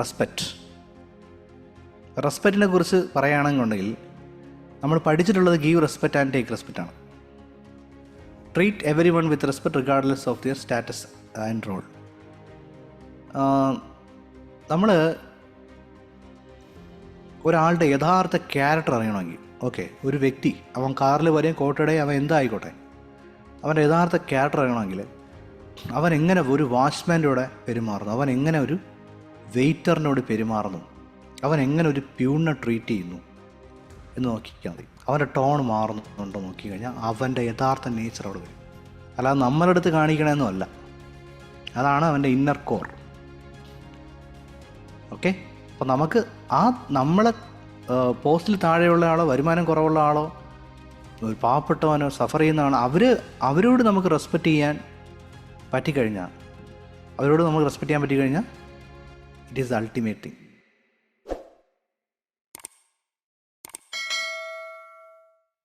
Respect റെസ്പെക്റ്റിനെ കുറിച്ച് പറയുകയാണെന്നുണ്ടെങ്കിൽ നമ്മൾ പഠിച്ചിട്ടുള്ളത് give respect and take respect ആണ്. Treat everyone with respect regardless of their status and role. നമ്മൾ ഒരാളുടെ യഥാർത്ഥ ക്യാരക്ടർ അറിയണമെങ്കിൽ ഓക്കെ ഒരു വ്യക്തി അവൻ കാറിൽ വരെയും കോട്ടയുടെ അവൻ എന്തായിക്കോട്ടെ. അവന്റെ യഥാർത്ഥ ക്യാരക്ടർ അറിയണമെങ്കിൽ അവൻ എങ്ങനെ ഒരു വാച്ച്മാന്റെ കൂടെ പെരുമാറുന്നു? അവൻ എങ്ങനെ ഒരു വെയിറ്ററിനോട് പെരുമാറുന്നു. അവൻ എങ്ങനെ ഒരു പ്യൂണിനെ ട്രീറ്റ് ചെയ്യുന്നു എന്ന് നോക്കിയാൽ മതി. അവന്റെ ടോൺ മാറുന്നുണ്ടോ നോക്കി കഴിഞ്ഞാൽ അവന്റെ യഥാർത്ഥ നേച്ചർ അവിടെ വരും. അല്ലാതെ നമ്മളെടുത്ത് കാണിക്കണമെന്നല്ല അതാണ് അവന്റെ ഇന്നർ കോർ ഓക്കെ അപ്പോൾ നമുക്ക് ആ നമ്മളെ പോസ്റ്റിൽ താഴെയുള്ള ആളോ വരുമാനം കുറവുള്ള ആളോ ഒരു പാവപ്പെട്ടവനോ സഫർ ചെയ്യുന്ന ആളോ അവർ അവരോട് നമുക്ക് റെസ്പെക്റ്റ് ചെയ്യാൻ പറ്റിക്കഴിഞ്ഞാൽ അവരോട് നമുക്ക് റെസ്പെക്റ്റ് ചെയ്യാൻ പറ്റിക്കഴിഞ്ഞാൽ It is ultimating.